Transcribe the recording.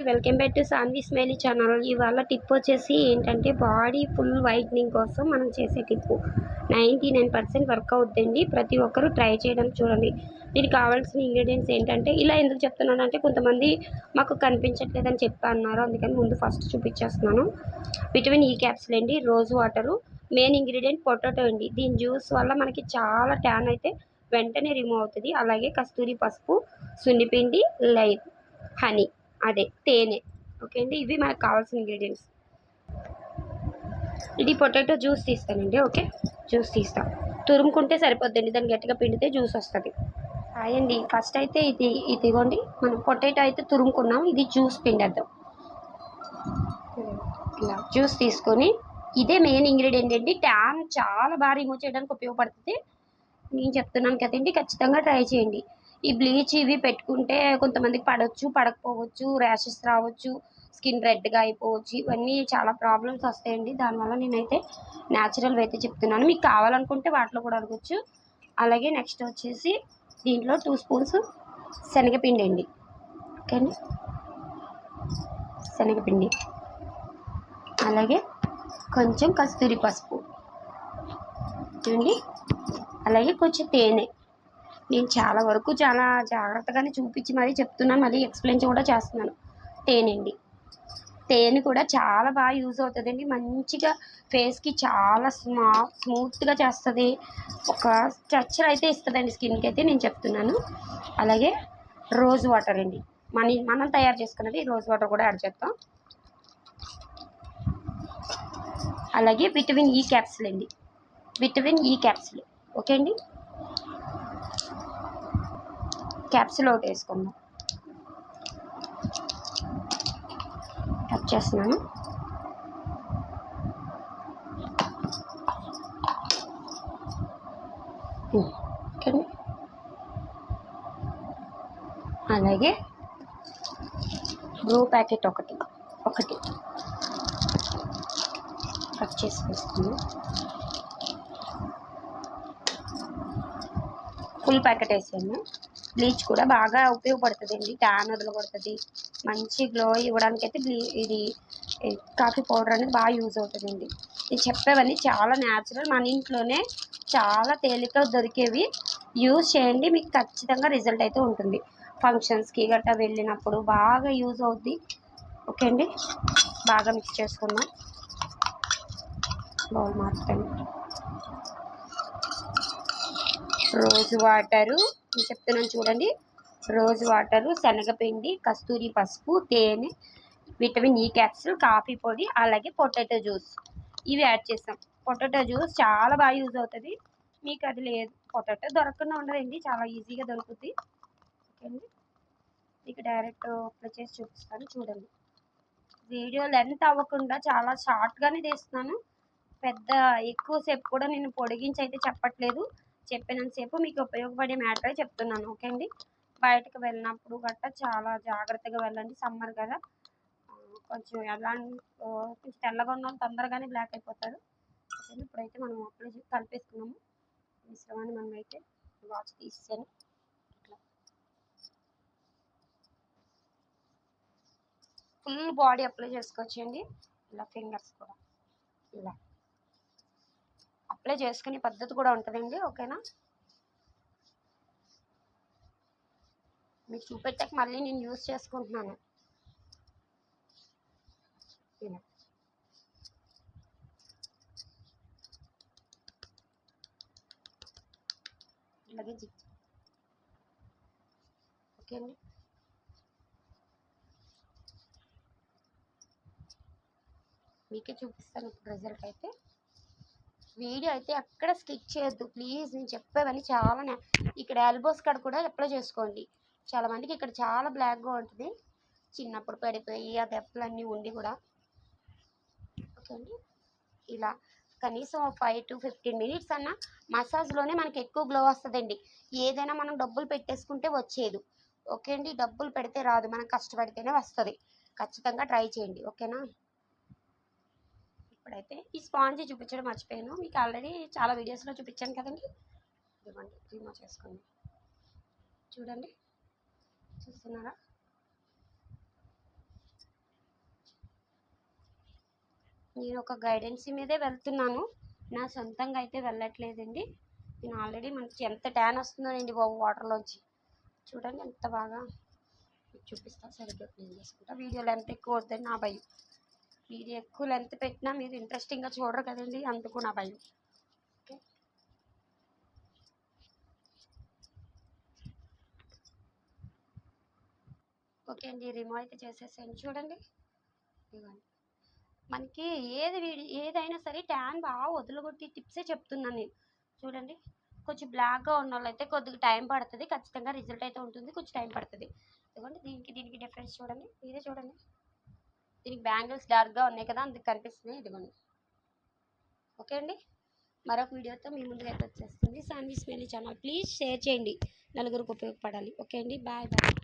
Welcome back to Sanvi smiley channel. ఇవాళ tip వచ్చేసి ఏంటంటే బాడీ ఫుల్ వైట్నింగ్ కోసం మనం చేసే tip. Ninety nine percent work అవుతుందండి ప్రతి ఒక్కరూ ట్రై చేయడం చూడండి. దీనికి కావాల్సిన ఇంగ్రీడియంట్స్ ఏంటంటే ఇలా ఎందుకు చెప్తున్నానంటే కొంతమంది మాకు కనిపించట్లేదని చెప్పి అన్నారు అందుకని ముందు ఫస్ట్ చూపించేస్తున్నాను. విటమిన్ ఈ క్యాప్సిల్ అండి. Rose water. Main ingredient potato అండి. దీని జ్యూస్ వల్ల మనకి చాలా ట్యాన్ అయితే వెంటనే రిమూవ్ అవుతుంది. అలాగే కస్తూరి పసుపు సున్నిపిండి లైట్ హనీ. అదే తేనె. ఓకే అండి? ఇవి మనకు కావాల్సిన ఇంగ్రీడియంట్స్ ఇది పొటాటో జ్యూస్ తీస్తానండి ఓకే జ్యూస్ తీస్తాం. తురుముకుంటే సరిపోద్దండి దాన్ని గట్టిగా పిండితే జ్యూస్ వస్తుంది. అయ్యండి ఫస్ట్ అయితే ఇది ఇదిగోండి. మనం పొటాటో అయితే తురుముకున్నాం ఇది జ్యూస్ పిండేద్దాం. ఇలా జ్యూస్ తీసుకొని ఇదే మెయిన్ ఇంగ్రీడియంట్ అండి. ట్యాన్ చాలా బాగా రిమూవ్ చేయడానికి ఉపయోగపడుతుంది. నేను చెప్తున్నాను కదండి ఖచ్చితంగా ట్రై చేయండి. ఈ బ్లీచ్ ఇవి పెట్టుకుంటే కొంతమందికి పడవచ్చు పడకపోవచ్చు ర్యాషెస్ రావచ్చు స్కిన్ రెడ్గా అయిపోవచ్చు. ఇవన్నీ చాలా ప్రాబ్లమ్స్ వస్తాయండి. దానివల్ల నేనైతే న్యాచురల్ అయితే చెప్తున్నాను. మీకు కావాలనుకుంటే వాటిలో కూడా అడగచ్చు. అలాగే నెక్స్ట్ వచ్చేసి దీంట్లో టూ స్పూన్స్ శనగపిండి అండి. ఓకే అండి? శనగపిండి. అలాగే కొంచెం కస్తూరి పసుపు. చూడండి. అలాగే కొంచెం తేనె. నేను చాలా వరకు చాలా జాగ్రత్తగానే చూపించి మరీ చెప్తున్నాను మళ్ళీ ఎక్స్ప్లెయిన్ కూడా చేస్తున్నాను. తేనె అండి తేనె కూడా చాలా బాగా యూజ్ అవుతుందండి. మంచిగా ఫేస్కి చాలా స్మా స్మూత్గా చేస్తుంది. ఒక స్ట్రక్చర్ అయితే ఇస్తుందండి స్కిన్కి అయితే నేను చెప్తున్నాను. అలాగే రోజ్ వాటర్ అండి. మన మనం తయారు చేసుకున్నది రోజ్ వాటర్ కూడా యాడ్ చేస్తాం అలాగే విటమిన్ ఈ క్యాప్సిల్ అండి. విటమిన్ ఈ క్యాప్సిల్ ఓకే అండి? క్యాప్సిల్ ఒకటి వేసుకుందాం. కట్ చేస్తున్నాను. అలాగే బ్రూ ప్యాకెట్ ఒకటి ఒకటి. కట్ చేసి వేసుకున్నాం ఫుల్ ప్యాకెట్ వేసాను. బ్లీచ్ కూడా బాగా ఉపయోగపడుతుందండి. ట్యాన్ వదలబడుతుంది మంచి గ్లో ఇవ్వడానికి అయితే బ్లీ ఇది కాఫీ పౌడర్ అనేది బాగా యూజ్ అవుతుందండి. నేను చెప్పేవన్నీ చాలా న్యాచురల్ మన ఇంట్లోనే చాలా తేలిక దొరికేవి యూజ్ చేయండి. మీకు ఖచ్చితంగా రిజల్ట్ అయితే ఉంటుంది. ఫంక్షన్స్కి గట్రా వెళ్ళినప్పుడు బాగా యూజ్ అవుద్ది. ఓకే అండి? బాగా మిక్స్ చేసుకుందాం. బౌల్ మారుతాను రోజ్ వాటరు. చెప్తున్నాను చూడండి. రోజ్ వాటరు శనగపిండి కస్తూరి పసుపు తేనె విటమిన్ ఈ క్యాప్సిల్ కాఫీ పొడి అలాగే పొటాటో జ్యూస్. ఇవి యాడ్ చేసాం పొటాటో జ్యూస్ చాలా బాగా యూజ్ అవుతుంది. మీకు అది లేదు. పొటాటో దొరకకుండా ఉండదండి. చాలా ఈజీగా దొరుకుతుంది ఓకే అండి మీకు డైరెక్ట్ అప్లై చేసి చూపిస్తాను. చూడండి. వీడియో లెంత్ అవ్వకుండా చాలా షార్ట్గానే తీస్తున్నాను. పెద్ద ఎక్కువసేపు కూడా నేను పొడిగించి అయితే చెప్పట్లేదు. చెప్పినంతసేపు మీకు ఉపయోగపడే మ్యాటర్ చెప్తున్నాను ఓకే అండి? బయటకు వెళ్ళినప్పుడు గట్టా చాలా జాగ్రత్తగా వెళ్ళండి సమ్మర్ కదా. కొంచెం ఎలా కొంచెం తెల్లగా ఉన్న తొందరగానే బ్లాక్ అయిపోతారు. ఇప్పుడైతే మనం అప్లై కలిపేసుకున్నాము. మిశ్రమాన్ని మనం అయితే వాచ్ తీసాను ఇట్లా. ఫుల్ బాడీ అప్లై చేసుకోవచ్చండి. ఇలా ఫింగర్స్ కూడా. ఇలా. అప్లై చేసుకునే పద్ధతి కూడా ఉంటుందండి ఓకేనా? మీకు చూపెట్టాక మళ్ళీ నేను యూజ్ చేసుకుంటున్నాను. ఇలా. ఇలాగే జిగ్ ఓకే అండి మీకే చూపిస్తాను ఇప్పుడు రిజల్ట్ అయితే. వీడియో అయితే ఎక్కడ స్కిప్ చేయొద్దు. ప్లీజ్ నేను చెప్పేవన్నీ చాలా ఇక్కడ ఎల్బోస్ కాడ కూడా అప్లై చేసుకోండి. చాలా మందికి ఇక్కడ చాలా బ్లాక్గా ఉంటుంది. చిన్నప్పుడు పడిపోయి ఆ దెబ్బలన్నీ ఉండి కూడా. ఓకే అండి. ఇలా కనీసం ఫైవ్ టు ఫిఫ్టీన్ మినిట్స్ అన్న మసాజ్లోనే మనకి ఎక్కువ గ్లో వస్తుందండి. ఏదైనా మనం డబ్బులు పెట్టేసుకుంటే వచ్చేది. ఓకే అండి? డబ్బులు పెడితే రాదు. మనం కష్టపడితేనే వస్తుంది. ఖచ్చితంగా ట్రై చేయండి. ఓకేనా? ఇప్పుడైతే ఈ స్పాంజ్ చూపించడం మర్చిపోయాను. మీకు ఆల్రెడీ చాలా వీడియోస్లో చూపించాను కదండి. ఇదిగోండి రిమూవ్ చేసుకోండి. చూడండి చూస్తున్నారా? నేను ఒక గైడెన్స్ మీదే వెళ్తున్నాను. నా సొంతంగా అయితే వెళ్ళట్లేదండి. నేను ఆల్రెడీ మనకి ఎంత ట్యాన్ వస్తుందో అండి బాబు వాటర్లోంచి. చూడండి ఎంత బాగా చూపిస్తాను సరిగ్గా నేను చేసుకుంటా. వీడియో లెంత్ ఎక్కువ వద్దండి నా భయం. మీరు ఎక్కువ లెంత్ పెట్టినా మీరు ఇంట్రెస్టింగ్గా చూడరు కదండి అందుకు నా భయం. ఓకే ఓకే అండి రిమూవ్ అయితే చేసేసాను చూడండి. ఇవ్వండి మనకి ఏది ఏదైనా సరే ట్యాన్ బాగా వదలగొట్టి టిప్సే చెప్తున్నాను నేను. చూడండి. కొంచెం బ్లాక్గా ఉన్న వాళ్ళైతే కొద్దిగా టైం పడుతుంది. ఖచ్చితంగా రిజల్ట్ అయితే ఉంటుంది. కొంచెం టైం పడుతుంది. ఇదిగోండి దీనికి దీనికి డిఫరెన్స్ చూడండి. మీరే చూడండి. దీనికి బ్యాంగిల్స్ డార్క్గా ఉన్నాయి కదా అందుకు కనిపిస్తున్నాయి ఇదిగోండి. ఓకే అండి? మరొక వీడియోతో మీ ముందుకు అయితే వచ్చేస్తుంది. సాన్వి మెయిల్ ఛానల్. ప్లీజ్ షేర్ చేయండి. నలుగురికి ఉపయోగపడాలి. ఓకే అండి? Bye bye.